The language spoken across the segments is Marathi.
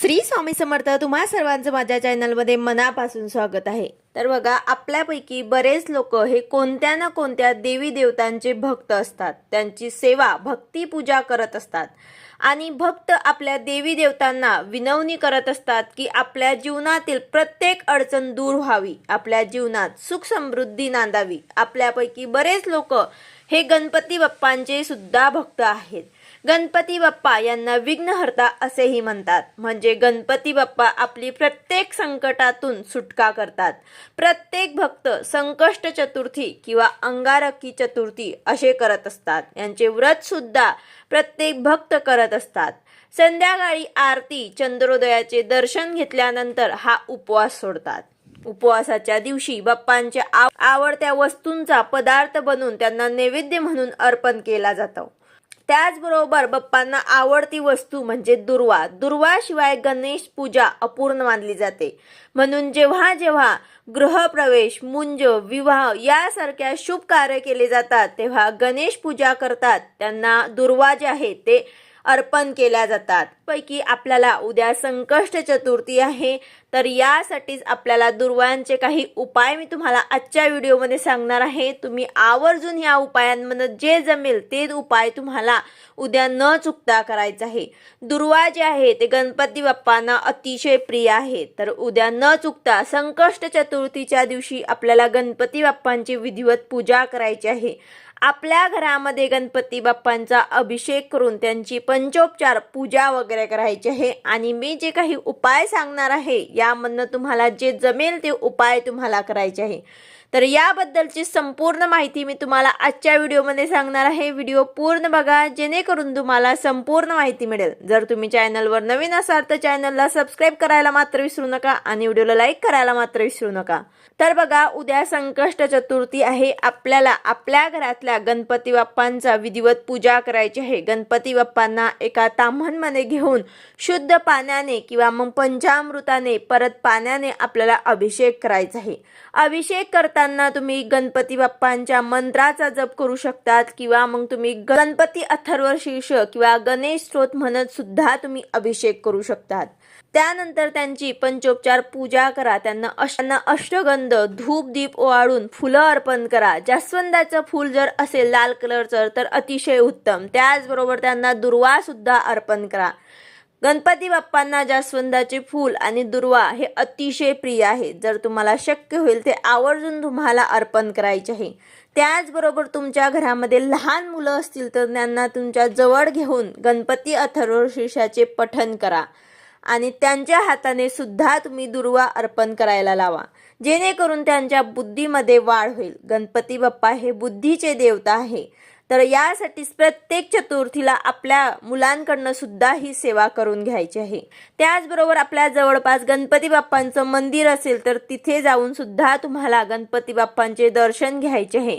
श्री स्वामी समर्थ तुम्हा सर्वांचं माझ्या चॅनलमध्ये मनापासून स्वागत आहे. तर बघा आपल्यापैकी बरेच लोक हे कोणत्या ना कोणत्या देवी देवतांचे भक्त असतात. त्यांची सेवा भक्ती पूजा करत असतात. आणि भक्त आपल्या देवी देवतांना विनवणी करत असतात की आपल्या जीवनातील प्रत्येक अडचण दूर व्हावी आपल्या जीवनात सुख समृद्धी नांदावी. आपल्यापैकी बरेच लोक हे गणपती बाप्पांचे सुद्धा भक्त आहेत. गणपती बाप्पा यांना विघ्नहर्ता असेही म्हणतात. म्हणजे गणपती बाप्पा आपली प्रत्येक संकटातून सुटका करतात. प्रत्येक भक्त संकष्ट चतुर्थी किंवा अंगारकी चतुर्थी असे करत असतात. यांचे व्रत सुद्धा प्रत्येक भक्त करत असतात. संध्याकाळी आरती चंद्रोदयाचे दर्शन घेतल्यानंतर हा उपवास सोडतात. उपवासाच्या दिवशी बाप्पांच्या आव- आवडत्या वस्तूंचा पदार्थ बनवून त्यांना नैवेद्य म्हणून अर्पण केला जातो. त्याचबरोबर बाप्पांना आवडती वस्तू म्हणजे दुर्वा. दुर्वाशिवाय गणेश पूजा अपूर्ण मानली जाते. म्हणून जेव्हा जेव्हा गृहप्रवेश मुंज विवाह यासारख्या शुभ कार्य केले जातात तेव्हा गणेश पूजा करतात. त्यांना दुर्वा जे आहे ते अर्पण केल्या जातात. पैकी आपल्याला उद्या संकष्ट चतुर्थी आहे. तर यासाठीच आपल्याला दुर्वांचे काही उपाय मी तुम्हाला आजच्या व्हिडिओमध्ये सांगणार आहे. तुम्ही आवर्जून ह्या उपायांमधून जे जमेल ते उपाय तुम्हाला उद्या न चुकता करायचं आहे. दुर्वा जे आहे ते गणपती बाप्पांना अतिशय प्रिय आहे. तर उद्या न चुकता संकष्ट चतुर्थीच्या दिवशी आपल्याला गणपती बाप्पांची विधिवत पूजा करायची आहे. आपल्या घरामध्ये गणपती बाप्पांचा अभिषेक करून त्यांची पंचोपचार पूजा वगैरे करायची आहे. आणि मी जे काही उपाय सांगणार आहे यामधनं तुम्हाला जे जमेल ते उपाय तुम्हाला करायचे आहे. तर याबद्दलची संपूर्ण माहिती मी तुम्हाला आजच्या व्हिडिओमध्ये सांगणार आहे. व्हिडिओ पूर्ण बघा जेणेकरून तुम्हाला संपूर्ण माहिती मिळेल. जर तुम्ही चॅनलवर नवीन असाल तर चॅनलला सबस्क्राईब करायला मात्र विसरू नका आणि व्हिडिओला लाईक करायला मात्र विसरू नका. तर बघा उद्या संकष्ट चतुर्थी आहे. आपल्याला आपल्या घरातल्या गणपती बाप्पांचा विधिवत पूजा करायची आहे. गणपती बाप्पांना एका ताम्हणमध्ये घेऊन शुद्ध पाण्याने किंवा मग पंचामृताने परत पाण्याने आपल्याला अभिषेक करायचा आहे. अभिषेक करता करताना तुम्ही गणपती बाप्पांच्या मंत्राचा जप करू शकतात किंवा मग तुम्ही गणपती अथर्व शीर्ष किंवा गणेश स्त्रोत म्हणत सुद्धा तुम्ही अभिषेक करू शकतात. त्यानंतर त्यांची पंचोपचार पूजा करा. त्यांना अश- त्यांना अष्टगंध धूप दीप ओवाळून फुलं अर्पण करा. जास्वंदाचं फूल जर असेल लाल कलरचं तर अतिशय उत्तम. त्याचबरोबर त्यांना दुर्वा सुद्धा अर्पण करा. गणपती बाप्पांना जास्वंदाचे फूल आणि दुर्वा हे अतिशय प्रिय आहे जर तुम्हाला शक्य होईल ते आवर्जून तुम्हाला अर्पण करायचे आहे. त्याचबरोबर तुमच्या घरामध्ये लहान मुलं असतील तर त्यांना तुमच्या जवळ घेऊन गणपती अथर्व शीर्षाचे पठन करा. आणि त्यांच्या हाताने सुद्धा तुम्ही दुर्वा अर्पण करायला लावा. जेणेकरून त्यांच्या बुद्धीमध्ये वाढ होईल. गणपती बाप्पा हे बुद्धीचे देवता आहे. तर यासाठीच प्रत्येक चतुर्थीला आपल्या मुलांकडनं सुद्धा ही सेवा करून घ्यायची आहे. त्याचबरोबर आपल्या जवळपास गणपती बाप्पांचं मंदिर असेल तर तिथे जाऊन सुद्धा तुम्हाला गणपती बाप्पांचे दर्शन घ्यायचे आहे.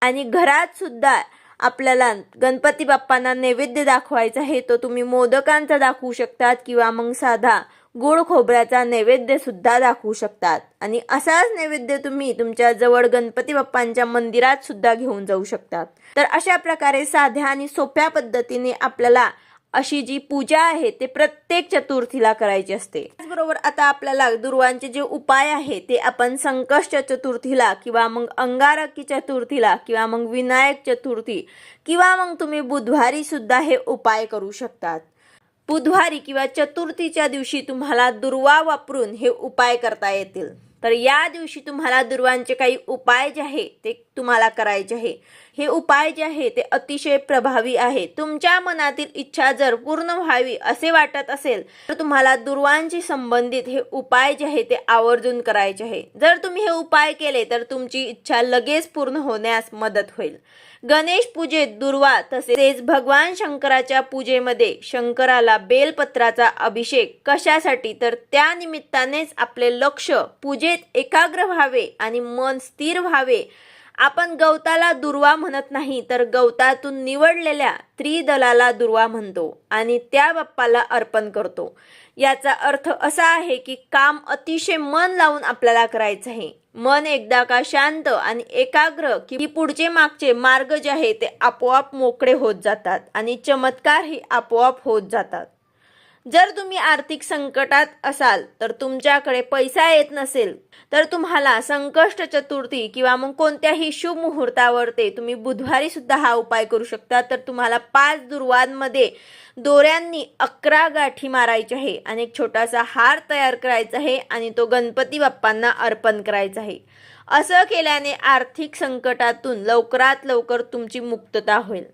आणि घरात सुद्धा आपल्याला गणपती बाप्पांना नैवेद्य दाखवायचा आहे तो तुम्ही मोदकांचा दाखवू शकतात किंवा मग साधा गुळ खोबऱ्याचा नैवेद्य सुद्धा दाखवू शकतात. आणि असाच नैवेद्य तुम्ही तुमच्या जवळ गणपती बाप्पांच्या मंदिरात सुद्धा घेऊन जाऊ शकतात. तर अशा प्रकारे साध्या आणि सोप्या पद्धतीने आपल्याला अशी जी पूजा आहे ते प्रत्येक चतुर्थीला करायची असते. त्याचबरोबर आता आपल्याला दुर्वांचे जे उपाय आहे ते आपण संकष्ट चतुर्थीला किंवा मग अंगारकी चतुर्थीला किंवा मग विनायक चतुर्थी किंवा मग तुम्ही बुधवारी सुद्धा हे उपाय करू शकतात. बुधवारी किंवा चतुर्थीच्या दिवशी तुम्हाला दुर्वा वापरून हे उपाय करता येतील. तर या दिवशी तुम्हाला दुर्वांचे काही उपाय जे आहे ते तुम्हाला करायचे आहे. हे उपाय जे आहे ते अतिशय प्रभावी आहे. तुमच्या मनातील इच्छा जर पूर्ण व्हावी असे वाटत असेल तर तुम्हाला दुर्वांशी संबंधित हे उपाय जे आहे ते आवर्जून करायचे आहे. जर तुम्ही हे उपाय केले तर तुमची इच्छा लगेच पूर्ण होण्यास मदत होईल. गणेश पूजेत दुर्वा तसेच भगवान शंकराच्या पूजेमध्ये शंकराला बेलपत्राचा अभिषेक कशासाठी? तर त्या निमित्तानेच आपले लक्ष पूजेत एकाग्र व्हावे आणि मन स्थिर व्हावे. आपण गवताला दुर्वा म्हणत नाही तर गवतातून निवडलेल्या त्रिदलाला दुर्वा म्हणतो आणि त्या बाप्पाला अर्पण करतो. याचा अर्थ असा आहे की काम अतिशय मन लावून आपल्याला करायचं आहे. मन एकदा का शांत आणि एकाग्र की पुढचे मागचे मार्ग जे आहे ते आपोआप मोकळे होत जातात आणि चमत्कारही आपोआप होत जातात. जर तुम्ही आर्थिक संकटात असाल तर तुमच्याकडे पैसा येत नसेल तर तुम्हाला संकष्ट चतुर्थी किंवा मग कोणत्याही शुभ मुहूर्तावर ते तुम्ही बुधवारी सुद्धा हा उपाय करू शकता. तर तुम्हाला पाच दुर्वांमध्ये दोऱ्यांनी अकरा गाठी मारायची आहे आणि एक छोटासा हार तयार करायचा आहे आणि तो गणपती बाप्पांना अर्पण करायचा आहे. असं केल्याने आर्थिक संकटातून लवकरात लवकर तुमची मुक्तता होईल.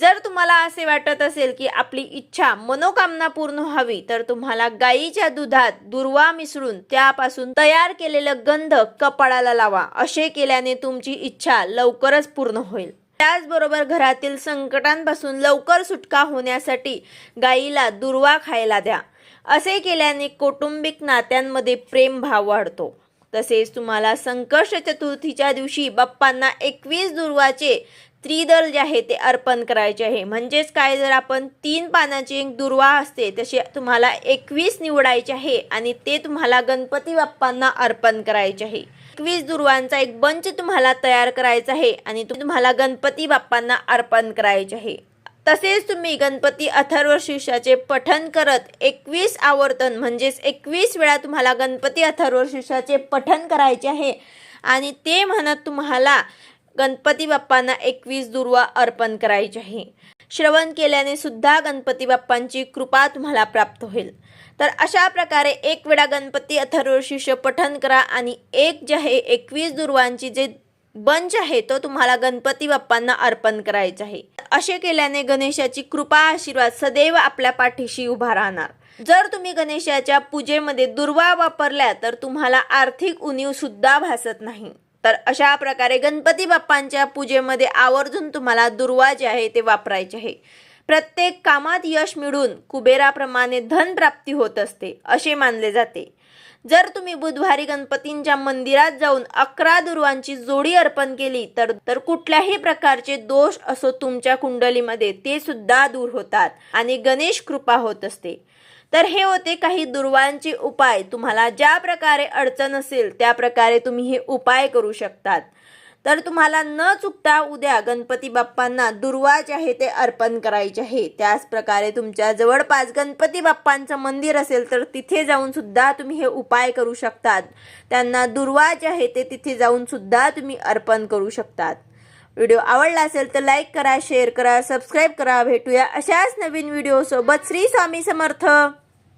जर तुम्हाला असे वाटत असेल की आपली इच्छा मनोकामना पूर्ण व्हावी तर तुम्हाला गाईच्या दुधात दुर्वा मिसळून त्यापासून तयार केलेलं गंध कपाळाला लावा. असे केल्याने तुमची इच्छा लवकरच पूर्ण होईल. त्याचबरोबर घरातील संकटांपासून लवकर सुटका होण्यासाठी गाईला दुर्वा खायला द्या. असे केल्याने कौटुंबिक नात्यांमध्ये प्रेम भाव वाढतो. तसेच तुम्हाला संकष्ट चतुर्थीच्या दिवशी बाप्पांना एकवीस दुर्वाचे त्रिदल जे आहे ते अर्पण करायचे आहे. म्हणजेच काय? जर आपण तीन पानाची एक दुर्वा असते तसे तुम्हाला एकवीस निवडायचे आहे आणि ते तुम्हाला गणपती बाप्पांना अर्पण करायचे आहे. एकवीस दुर्वांचा एक बंच तुम्हाला तयार करायचा आहे आणि तुम्हाला गणपती बाप्पांना अर्पण करायचे आहे. तसेच तुम्ही गणपती अथर्व शीर्षाचे पठन करत एकवीस आवर्तन म्हणजेच एकवीस वेळा तुम्हाला गणपती अथर्व शीर्षाचे पठन करायचे आहे. आणि ते म्हणत तुम्हाला गणपती बाप्पांना एकवीस दुर्वा अर्पण करायचे आहे. श्रवण केल्याने सुद्धा गणपती बाप्पांची कृपा तुम्हाला प्राप्त होईल. तर अशा प्रकारे एक वेळा गणपती अथर्व शिष्य पठन करा आणि एक जे आहे एकवीस दुर्वांची जे बंच आहे तो तुम्हाला गणपती बाप्पांना अर्पण करायचा आहे. असे केल्याने गणेशाची कृपा आशीर्वाद सदैव आपल्या पाठीशी उभा राहणार. जर तुम्ही गणेशाच्या पूजेमध्ये दुर्वा वापरल्या तर तुम्हाला आर्थिक उणीव सुद्धा भासत नाही. तर अशा प्रकारे गणपती बाप्पांच्या पूजेमध्ये आवर्जून तुम्हाला दुर्वा जे आहे ते वापरायचे आहे. प्रत्येक कामात यश मिळून कुबेराप्रमाणे धन प्राप्ती होत असते असे मानले जाते. जर तुम्ही बुधवारी गणपतींच्या मंदिरात जाऊन अकरा दुर्वांची जोडी अर्पण केली तर तर कुठल्याही प्रकारचे दोष असो तुमच्या कुंडलीमध्ये ते सुद्धा दूर होतात आणि गणेश कृपा होत असते. तर हे होते काही दुर्वांचे उपाय. तुम्हाला ज्या प्रकारे अडचण असेल त्या प्रकारे तुम्ही हे उपाय करू शकतात. तर तुम्हाला न चुकता उद्या गणपती बाप्पांना दुर्वा जे आहे ते अर्पण करायचे आहे. त्याच प्रकारे तुमच्या जवळपास गणपती बाप्पांचं मंदिर असेल तर तिथे जाऊन सुद्धा तुम्ही हे उपाय करू शकतात. त्यांना दुर्वा जे आहे ते तिथे जाऊन सुद्धा तुम्ही अर्पण करू शकतात. व्हिडिओ आवडला असेल तर लाईक करा शेअर करा सबस्क्राईब करा. भेटूया अशाच नवीन व्हिडिओसोबत. श्री स्वामी समर्थ.